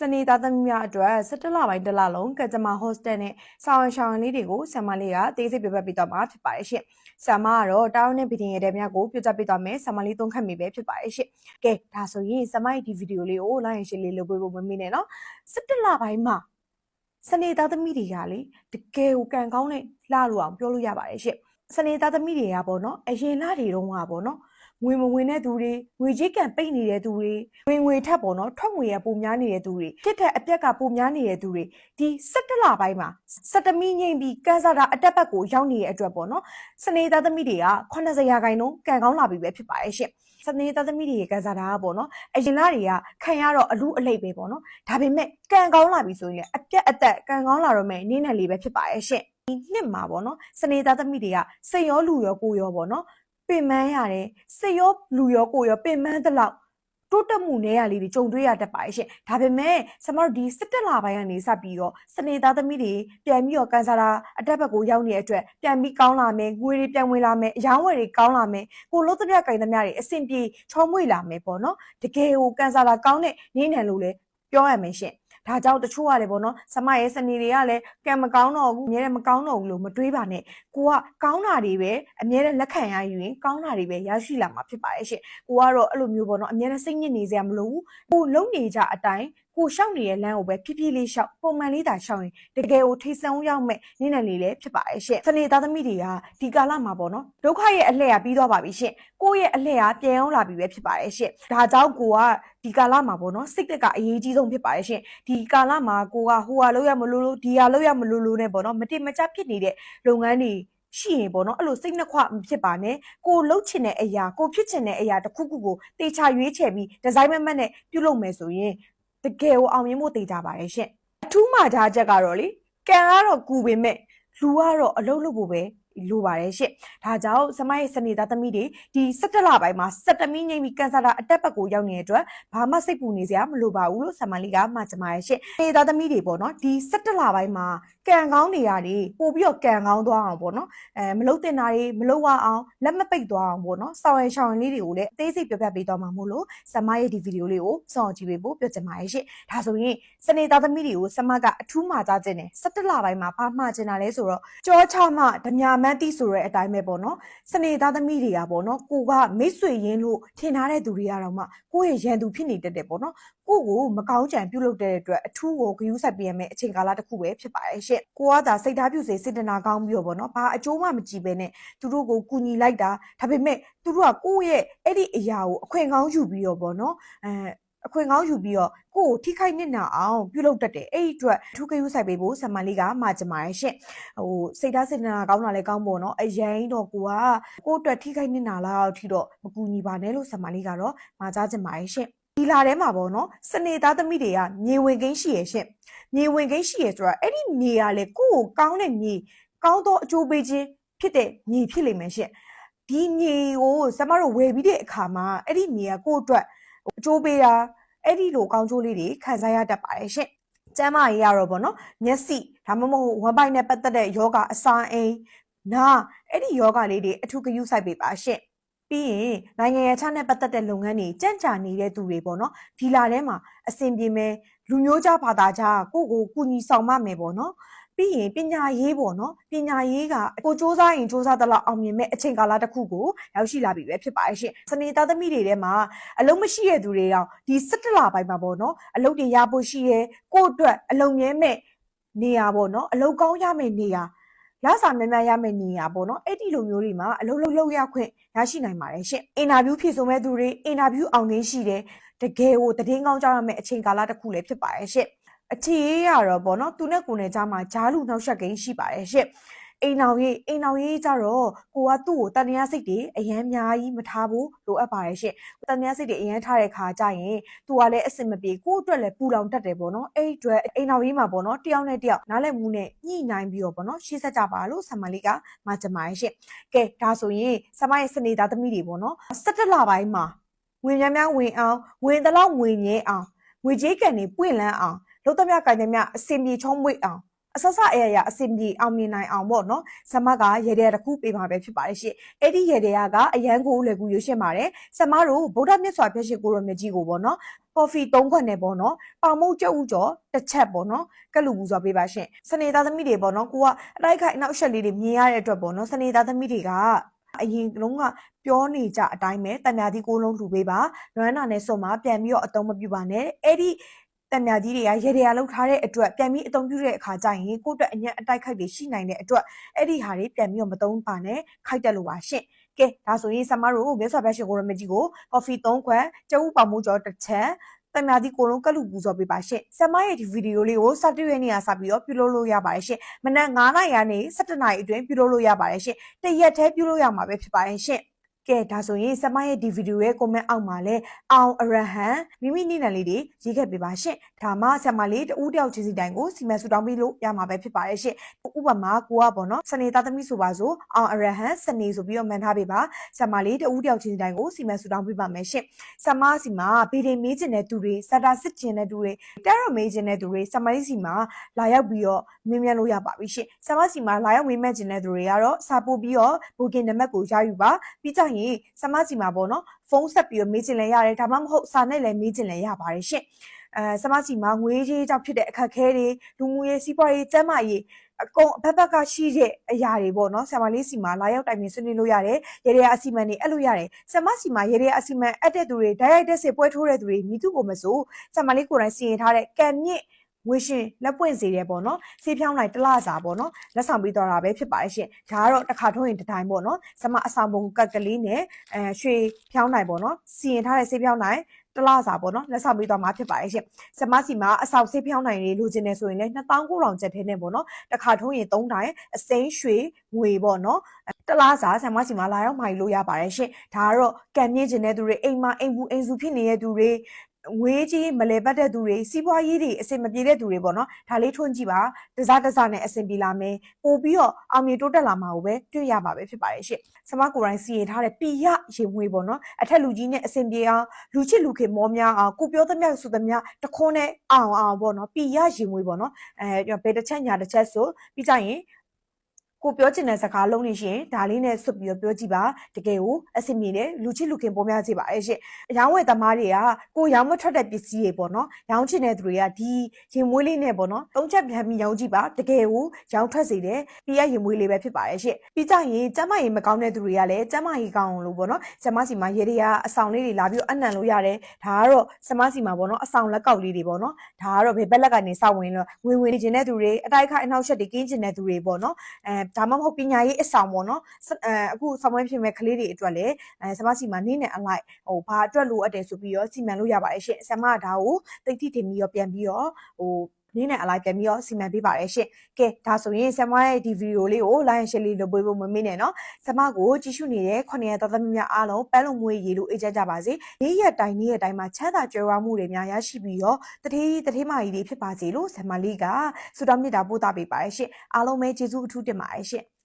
စနေသားသမီးများအတွက်17လပိုင်းတစ်လလုံးကကြမ္မာ hostel နဲ့ဆောင်းရှောင်းလေးတွေကိုဆ iam မလေးကတေးစိတ်ပြပြပေးသွားမှာဖြစ်ပါတယ်ရှင်။ဆ iam မကတော့တာရုံနဲ့ဗီဒီယိုတဲ့များကိုပြသပေးသွားမယ်ဆ iam မလေးသုံးခတ်မိပဲဖြစ်ပါတယ်ရှင်။ကဲဒါဆိုရင်ဆ iam မရဲ့ဒီဗီဒီယိုလေးကို like and share လေးလုပ်ပေးဖို့မမေ့နဲ့နော်။17လပိုင်းမှာစနေသားသမီးတွေကလေတကယ်ကိုကံကောင်းတဲ့လှလို့အောင်ပြောလို့ရပါတယ်ရှင်။စနေသားသမီးတွေကပေါ့နော်အရင်လတွေတုန်းကပေါ့နော် ငွေမဝင်တဲ့သူတွေငွေကြီးကံပိတ်နေတဲ့သူတွေဝင်ငွေထက်ပေါ့နော်ထွက်ငွေရပုံများနေတဲ့သူတွေဖြစ်တဲ့အပြက်ကပုံများနေတဲ့သူတွေဒီ17လပိုင်းမှာ17မိငိမ့်ပြီးကန်ဆာတာအတက်ဘက်ကိုရောက်နေတဲ့အတွက်ပေါ့နော်စနေသားသမီးတွေက80ရာခိုင်နှုန်းကံကောင်းလာပြီပဲဖြစ်ပါရဲ့ရှင့်စနေသားသမီးတွေကန်ဆာတာကပေါ့နော်အရင်လတွေကခံရတော့အလူအလိပ်ပဲပေါ့နော်ဒါပေမဲ့ကံကောင်းလာပြီဆိုရင်လည်းအပြက်အသက်ကံကောင်းလာတော့မယ်နင်းနယ်လေးပဲဖြစ်ပါရဲ့ရှင့်ဒီနှစ်မှာပေါ့နော်စနေသားသမီးတွေကစိတ်ရောလူရောကိုယ်ရောပေါ့နော် ပင်ပန်းရတယ်စိတ်ရောလူရောကိုယ်ရောပင်ပန်းသလောက်တိုးတက်မှုနေရလေးတွေကြုံတွေ့ရတတ်ပါရဲ့ရှင်ဒါပေမဲ့ကျမတို့ဒီ17လပိုင်းကနေစပြီးတော့စနေသားသမီးတွေပြန်ပြီးတော့ကန်ဆာတာအတက်ဘက်ကိုရောက်နေတဲ့အတွက်ပြန်ပြီးကောင်းလာမယ်ငွေတွေပြန်ဝင်လာမယ်အယောင်းဝယ်တွေကောင်းလာမယ်ကိုလို့သမျှကင်သမျှတွေအဆင်ပြေချောမွေ့လာမယ်ပေါ့နော်တကယ်ကိုကန်ဆာတာကောင်းတဲ့နင်းနံလို့လည်းပြောရမယ်ရှင် ဒါကြောင့်တချို့ရတယ်ပေါ့နော်ဆမရဲ့စနေတွေကလည်းကံမကောင်းတော့ဘူးအများနဲ့မကောင်းတော့ဘူးလို့မတွေးပါနဲ့ကိုကကောင်းတာတွေပဲအများနဲ့လက်ခံရယူရင်ကောင်းတာတွေပဲရရှိလာမှာဖြစ်ပါရဲ့ရှင်ကိုကတော့အဲ့လိုမျိုးပေါ့နော်အများနဲ့စိတ်ညစ်နေစရာမလိုဘူးကိုလုံနေကြအတိုင်း ကိုရှောက်နေတဲ့လမ်းကိုပဲဖြည်းဖြည်းလေးရှောက်ပုံမှန်လေးသာရှောက်ရင်တကယ်ကိုထိတ်ဆုံရောက်မဲ့နင်းနယ်လေးလည်းဖြစ်ပါရဲ့ရှင်စနေသားသမီးတွေကဒီကာလမှာပေါ့နော်ဒုက္ခရဲ့အလှည့်ကပြီးသွားပါပြီရှင်ကိုယ့်ရဲ့အလှည့်ကပြန်ရောက်လာပြီပဲဖြစ်ပါရဲ့ရှင်ဒါကြောင့်ကိုကဒီကာလမှာပေါ့နော်စိတ်သက်ကအရေးကြီးဆုံးဖြစ်ပါရဲ့ရှင်ဒီကာလမှာကိုကဟိုဟာလောက်ရမလို့လို့ဒီဟာလောက်ရမလို့လို့နဲ့ပေါ့နော်မတိမကျဖြစ်နေတဲ့လုပ်ငန်းတွေရှိရင်ပေါ့နော်အဲ့လိုစိတ်နှခွမဖြစ်ပါနဲ့ကိုလှုပ်ချင်တဲ့အရာကိုဖြစ်ချင်တဲ့အရာတစ်ခုခုကိုတေချာရွေးချယ်ပြီးဒီဇိုင်းမမတ်နဲ့ပြုလုပ်မယ်ဆိုရင် တကယ်ကိုအောင်မြင်ဖို့တေချာပါတယ်ရှင်အထူးမှထားချက်ကတော့လေကံကတော့ကူပေမဲ့လူကတော့အလုပ်လုပ်ဖို့ပဲ လိုပါတယ်ရှင့်။ဒါကြောင့်စမရဲ့စနေသားသမီးတွေဒီ17လပိုင်းမှာ17မိငိမ့်ပြီးကန်ဆာတာအတက်ဘက်ကိုရောက်နေတဲ့အတွက်ဘာမှစိတ်ပူနေစရာမလိုပါဘူးလို့ဆမန်လေးကမှတ်ကြပါရဲ့ရှင့်။နေသားသမီးတွေပေါ့နော်ဒီ17လပိုင်းမှာကံကောင်းနေရတယ်ပို့ပြီးတော့ကံကောင်းသွားအောင်ပေါ့နော်အဲမလုတ်တင်တာတွေမလုတ်ဝအောင်လက်မပိတ်သွားအောင်ပေါ့နော်စောင်ရရှောင်ရလေးတွေကိုလည်းအသေးစိတ်ပြပြပေးသွားမှာမို့လို့ဆမရဲ့ဒီဗီဒီယိုလေးကိုစောင့်ကြည့်ပေးဖို့ပြောချင်ပါတယ်ရှင့်။ဒါဆိုရင်စနေသားသမီးတွေကိုဆမကအထူးမှာကြားခြင်းနဲ့17လပိုင်းမှာဘာမှချင်တာလဲဆိုတော့ကြောချမှဓမြမန်းတိဆိုတဲ့အတိုင်းပဲပေါ့နော်စနေသားသမီးတွေကပေါ့နော်ကိုကမိတ်ဆွေရင်းလို့ထင်ထားတဲ့သူတွေကတော့မှကိုယ့်ရဲ့ရန်သူဖြစ်နေတတ်တယ်ပေါ့နော်ကိုကိုမကောင်းကြံပြုလုပ်တဲ့အတွက်အထူးကိုဂရုစိုက်ပြရမယ့်အချိန်ကာလတစ်ခုပဲဖြစ်ပါရဲ့ရှင့်ကိုကသာစိတ်ထားပြုစေစေတနာကောင်းပြီးတော့ပေါ့နော်ဘာအကျိုးမှမကြည့်ပဲနဲ့သူတို့ကိုကူညီလိုက်တာဒါပေမဲ့သူတို့ကကိုယ့်ရဲ့အဲ့ဒီအရာကိုအခွင့်ကောင်းယူပြီးတော့ပေါ့နော်အဲ အခွင့်ကောင်းယူပြီးတော့ကိုယ်ကိုထိခိုက်နစ်နာအောင်ပြုလုပ်တတ်တယ်အဲ့ဒီအတွက်ထူးကယူဆိုင်ပေးဖို့ဆမလေးကမှာကြမှာရှင့်ဟိုစိတ်ဓာတ်စေတနာကောင်းတာလည်းကောင်းပေါ့နော်အရင်တော့ကိုကကိုယ့်အတွက်ထိခိုက်နစ်နာလောက်ထိတော့မကူညီပါနဲ့လို့ဆမလေးကတော့မှာကြားကြမှာရှင့်ဒီလာထဲမှာပေါ့နော်စနေသားသမီးတွေကမြေဝင်ကိန်းရှိရဲ့ရှင့်မြေဝင်ကိန်းရှိရဲ့ဆိုတာအဲ့ဒီမြေကလေကိုယ့်ကိုကောင်းတဲ့မြေကောင်းသောအကျိုးပေးခြင်းဖြစ်တဲ့မြေဖြစ်လိမ့်မယ်ရှင့်ဒီမြေကိုစမတို့ဝယ်ပြီးတဲ့အခါမှာအဲ့ဒီမြေကကိုယ့်အတွက် အကျိုးပေးတာအဲ့ဒီလိုကောင်းကျိုးလေးတွေခံစားရတတ်ပါတယ်ရှင့်ကျမ်းမာရေးရတော့ဗောနော်မျက်စိဒါမှမဟုတ်ဝမ်ပိုက်နဲ့ပတ်သက်တဲ့ယောဂအစာအိမ်နာအဲ့ဒီယောဂလေးတွေအထူးဂရုစိုက်ပေးပါရှင့်ပြီးရင်နိုင်ငံရခြားနဲ့ပတ်သက်တဲ့လုပ်ငန်းတွေကြံ့ကြာနေတဲ့သူတွေပေါ့နော်ဒီလာထဲမှာအဆင်ပြေမယ်လူမျိုးခြားဘာသာခြားကိုကိုကူညီဆောင်မမယ်ပေါ့နော် ပြီးရင်ပညာရေးပေါ့နော်ပညာရေးကကိုစ조사ရင်စ조사သလောက်အောင်မြင်မဲ့အချိန်ကာလတစ်ခုကိုရောက်ရှိလာပြီပဲဖြစ်ပါရဲ့ရှင်စနေသားသမီးတွေထဲမှာအလုံးမရှိတဲ့သူတွေတော့ဒီ17လပိုင်းမှာပေါ့နော်အလုပ်တွေရဖို့ရှိရဲကို့အတွက်အလုံးမြဲမဲ့နေရပေါ့နော်အလုပ်ကောင်းရမယ့်နေရလစာများများရမယ့်နေရပေါ့နော်အဲ့ဒီလိုမျိုးတွေမှာအလုပ်လုပ်လုပ်ရခွင့်ရရှိနိုင်ပါတယ်ရှင်အင်တာဗျူးဖြည့်ဆိုမဲ့သူတွေအင်တာဗျူးအောင်နေရှိတယ်တကယ်ကိုတည်င်းကောင်းကြရမယ့်အချိန်ကာလတစ်ခုလည်းဖြစ်ပါတယ်ရှင် အခြေရေးရတော့ဗောနော်သူနဲ့ကိုယ်နဲ့ကြားမှာဂျားလူနှောက်ယှက်ကိန်းရှိပါတယ်ရှင့်အိမ်အောင်ရေးအိမ်အောင်ရေးကြတော့ကိုကသူ့ကိုတန်တရားစိတ်တွေအရန်များကြီးမထားဘူးလိုအပ်ပါတယ်ရှင့်တန်တရားစိတ်တွေအရန်ထားတဲ့ခါကျရင်သူကလည်းအဆင်မပြေကို့အတွက်လည်းပူလောင်တတ်တယ်ပေါ့နော်အဲ့အတွက်အိမ်အောင်ရေးမှာပေါ့နော်တယောက်နဲ့တယောက်နားလည်မှုနဲ့ညှိနှိုင်းပြီးတော့ပေါ့နော်ရှေ့ဆက်ကြပါလို့ဆမလေးကမှာကြမှာရှင့်ကဲဒါဆိုရင်ဆမရဲ့စနေသားသမီးတွေပေါ့နော်17လပိုင်းမှာဝင်များများဝင်အောင်ဝင်တလောက်ဝင်မြဲအောင်ငွေကြေးကန်တွေပွင့်လန်းအောင် လုံးသမျှကိုင်သမျှအစင်ပြေချုံးမွေ့အောင်အဆဆအရရအစင်ပြေအောင်မြင်နိုင်အောင်ပေါ့နော်ဆမကရေတရာတစ်ခုပေးမှာပဲဖြစ်ပါတယ်ရှင်အဲ့ဒီရေတရာကအရန်ကိုလည်းကူရွှေရှင်းပါတယ်ဆမတို့ဗုဒ္ဓမြတ်စွာဘုရားရှင်ကိုရောမြတ်ကြီးကိုပေါ့နော်ကော်ဖီ၃ခွက်နဲ့ပေါ့နော်ပေါင်မုတ်ကြုတ်ဥကျော်တစ်ချက်ပေါ့နော်ကလူပူစွာပေးပါရှင်စနေသားသမီးတွေပေါ့နော်ကိုကအတိုက်ခိုက်အနောက်အရှက်လေးတွေမြင်ရတဲ့အတွက်ပေါ့နော်စနေသားသမီးတွေကအရင်လုံးကပြောနေကြအတိုင်းပဲတန်မြာသီးကိုလုံးလူပေးပါလွမ်းနာနဲ့စုံမှာပြန်ပြီးတော့အတုံးမပြူပါနဲ့အဲ့ဒီ တန်မြာကြီးတွေကရေတရာလောက်ထားတဲ့အတွက်ပြန်ပြီးအတုံးပြူတဲ့အခါကျရင်ကိုယ့်အတွက်အညံ့အတိုက်ခိုက်တွေရှိနိုင်တဲ့အတွက်အဲ့ဒီဟာတွေပြန်ပြီးတော့မတုံးပါနဲ့ခိုက်တက်လို့ပါရှင့်ကဲဒါဆိုရင်ဆမတို့မြတ်စွာဘုရားရှင်ကိုရမကြီးကိုကော်ဖီ၃ခွက်ကျုပ်ဥပေါမှုကျော်တစ်ချက်တမယာဒီကိုလုံးကလူပူဇော်ပေးပါရှင့်ဆမရဲ့ဒီဗီဒီယိုလေးကိုစတင်ရနေရစပြီးတော့ပြုလုပ်လို့ရပါတယ်ရှင့်မနက်9:00နာရီကနေ17:00နာရီအတွင်းပြုလုပ်လို့ရပါတယ်ရှင့်တရက်တည်းပြုလုပ်ရမှာပဲဖြစ်ပါတယ်ရှင့် ကဲဒါဆိုရင်ဆမရဲ့ဒီဗီဒီယိုရဲ့ comment အောက်မှာလဲအောင်အရဟံမိမိနိနံလေးတွေရေးခဲ့ပေးပါရှင့်ဒါမှဆမလေးတူတယောက်ချင်းစီတိုင်းကိုစီမံဆူတောင်းပြီးလို့ရမှာပဲဖြစ်ပါတယ်ရှင့်ဥပမာကိုကပေါ့နော်စနေသားသမီးဆိုပါစို့အောင်အရဟံစနေဆိုပြီးတော့မှန်ထားပေးပါဆမလေးတူတယောက်ချင်းစီတိုင်းကိုစီမံဆူတောင်းပေးပါမယ်ရှင့်ဆမစီမှာဗီဒီမေးချင်တဲ့သူတွေစတာစစ်ချင်တဲ့သူတွေတက်ရမေးချင်တဲ့သူတွေဆမလေးစီမှာလာရောက်ပြီးတော့မင်းမြန်လို့ရပါပြီရှင့်ဆမစီမှာလာရောက်မေးမြန်းချင်တဲ့သူတွေကတော့စာပို့ပြီးတော့ဘူကင်နံပါတ်ကိုရယူပါပြီးကြရင်ဆမစီမှာပေါ့နော်ဖုန်းဆက်ပြီးတော့မေးချင်လည်းရတယ်ဒါမှမဟုတ်စာနဲ့လည်းမေးချင်လည်းရပါတယ်ရှင့်အဲဆမစီမှာငွေကြေးကြောင့်ဖြစ်တဲ့အခက်အခဲတွေလူမှုရေးစီးပွားရေးကျန်းမာရေးအကုန်အဖက်ဖက်ကရှိတဲ့အရာတွေပေါ့နော်ဆ iam မလေးစီမှာလာရောက်တိုင်ပင်ဆွေးနွေးလို့ရတယ်ရေရေအစီမံတွေအဲ့လိုရတယ်ဆ iam မစီမှာရေရေအစီမံအပ်တဲ့သူတွေ direct တက်စေပွဲထိုးတဲ့သူတွေမိသူကိုမဆိုဆ iam မလေးကိုယ်တိုင်စီရင်ထားတဲ့ကံမြင့် ဝေရှင်လက်ပွင့်စေတယ်ပေါ့နော်ဆေးဖြောင်းလိုက်တစ်လစာပေါ့နော်လက်ဆောင်ပေးတော့တာပဲဖြစ်ပါတယ်ရှင်ဒါကတော့တစ်ခါထုံးရင်တစ်တိုင်းပေါ့နော်ဆ iam မအဆောင်ပုံကတ်ကလေးနဲ့အဲရွှေဖြောင်းနိုင်ပေါ့နော်စီရင်ထားတဲ့ဆေးဖြောင်းနိုင်တလားစာပေါ့နော်လက်ဆောင်ပေးသွားမှာဖြစ်ပါတယ်ရှင်။စမစီမှာအဆောင်ဆေးဖြောင်းနိုင်လေးလိုချင်နေဆိုရင်လည်း2900ကျပ်ထဲနဲ့ပေါ့နော်။တစ်ခါထုံးရင်3တိုင်းအစိမ်းရွှေငွေပေါ့နော်။တလားစာဆမစီမှာလာရောက်မှာလို့ရပါတယ်ရှင်။ဒါကတော့ကံမြင့်ကျင်တဲ့သူတွေအိမ်မှာအိမ်ဘူးအိမ်စုဖြစ်နေတဲ့သူတွေ ငွေကြီးမလဲပတ်တဲ့သူတွေစီးပွားရေးတွေအဆင်မပြေတဲ့သူတွေပေါ့နော်ဒါလေးထွန်းကြည့်ပါတစားတစားနဲ့အဆင်ပြေလာမယ်ပို့ပြီးတော့အောင်မြင်တိုးတက်လာမှာကိုပဲတွေ့ရမှာပဲဖြစ်ပါတယ်ရှင့်ဆမကိုယ်တိုင်စီရင်ထားတဲ့ပီရရင်ဝေးပေါ့နော်အထက်လူကြီးနဲ့အဆင်ပြေအောင်လူချစ်လူခင်မောများအောင်ကိုပြောသမျှဆိုသမျှတခွန်းနဲ့အောင်အောင်ပေါ့နော်ပီရရင်ဝေးပေါ့နော်အဲဘယ်တစ်ချက်ညာတစ်ချက်ဆိုပြီးကြရင် ကိုပြောချင်တဲ့စကားလုံးနေရှင်ဒါလေးနဲ့ဆွတ်ပြီးတော့ပြောကြည့်ပါတကယ်ကိုအဆင်ပြေတယ်လူချစ်လူခင်ပေါ်များစေပါရဲ့ရှင်အရောင်းဝယ်သမားတွေကကိုရောင်းမထွက်တဲ့ပစ္စည်းတွေပေါ့နော်ရောင်းချင်တဲ့သူတွေကဒီရင်မွေးလေးနဲ့ပေါ့နော်သုံးချက်ပြန်ပြီးရောင်းကြည့်ပါတကယ်ကိုရောင်းထွက်စေတယ်ပြီးရရင်မွေးလေးပဲဖြစ်ပါရဲ့ရှင်ပြီးကြရင်ကျမကြီးမကောင်းတဲ့သူတွေကလည်းကျမကြီးကောင်းအောင်လို့ပေါ့နော်ကျမစီမှာရေတွေကအဆောင်လေးတွေလာပြီးတော့အနံလို့ရတယ်ဒါကတော့ကျမစီမှာပေါ့နော်အဆောင်လက်ကောက်လေးတွေပေါ့နော်ဒါကတော့ဘယ်ဘက်လက်ကနေစောက်ဝင်လို့ဝင်ဝင်နေခြင်းတဲ့သူတွေအတိုက်ခိုက်အနှောက်အယှက်တွေကင်းခြင်းတဲ့သူတွေပေါ့နော်အဲဒါမှမဟုတ်ပညာရေးအဆောင်ပေါ့နော်အဲအခုဆောင်ပွဲဖြစ်မဲ့ကလေးတွေအတွက်လည်းအဲဆမစီမှာနေ့နဲ့အလိုက်ဟိုဘာအတွက်လိုအပ်တယ်ဆိုပြီးတော့စီမံလို့ရပါတယ်ရှင်ဆမကဒါကိုတိတ်တိတင်ပြီးတော့ပြန်ပြီးတော့ဟို နေ့နဲ့အလိုက်ပြန်ပြီးတော့စီမံပေးပါတယ်ရှင်။ကဲဒါဆိုရင်ဆမရဲ့ဒီဗီဒီယိုလေးကို like and share လေးလုပ်ပေးဖို့မမေ့နဲ့နော်။ဆမကိုကြည့်ရှုနေတဲ့ခုနှစ်ရက်သားသမီးများအားလုံးပန်းလုံးမွေးရေလို့အေးကြကြပါစေ။နေ့ရက်တိုင်းနေ့ရက်တိုင်းမှာချမ်းသာကြွယ်ဝမှုတွေများရရှိပြီးတော့တတိတတိမာကြီးတွေဖြစ်ပါစေလို့ဆမလေးကဆုတောင်းမေတ္တာပို့သပေးပါတယ်ရှင်။အားလုံးပဲကျေးဇူးအထူးတင်ပါတယ်ရှင်။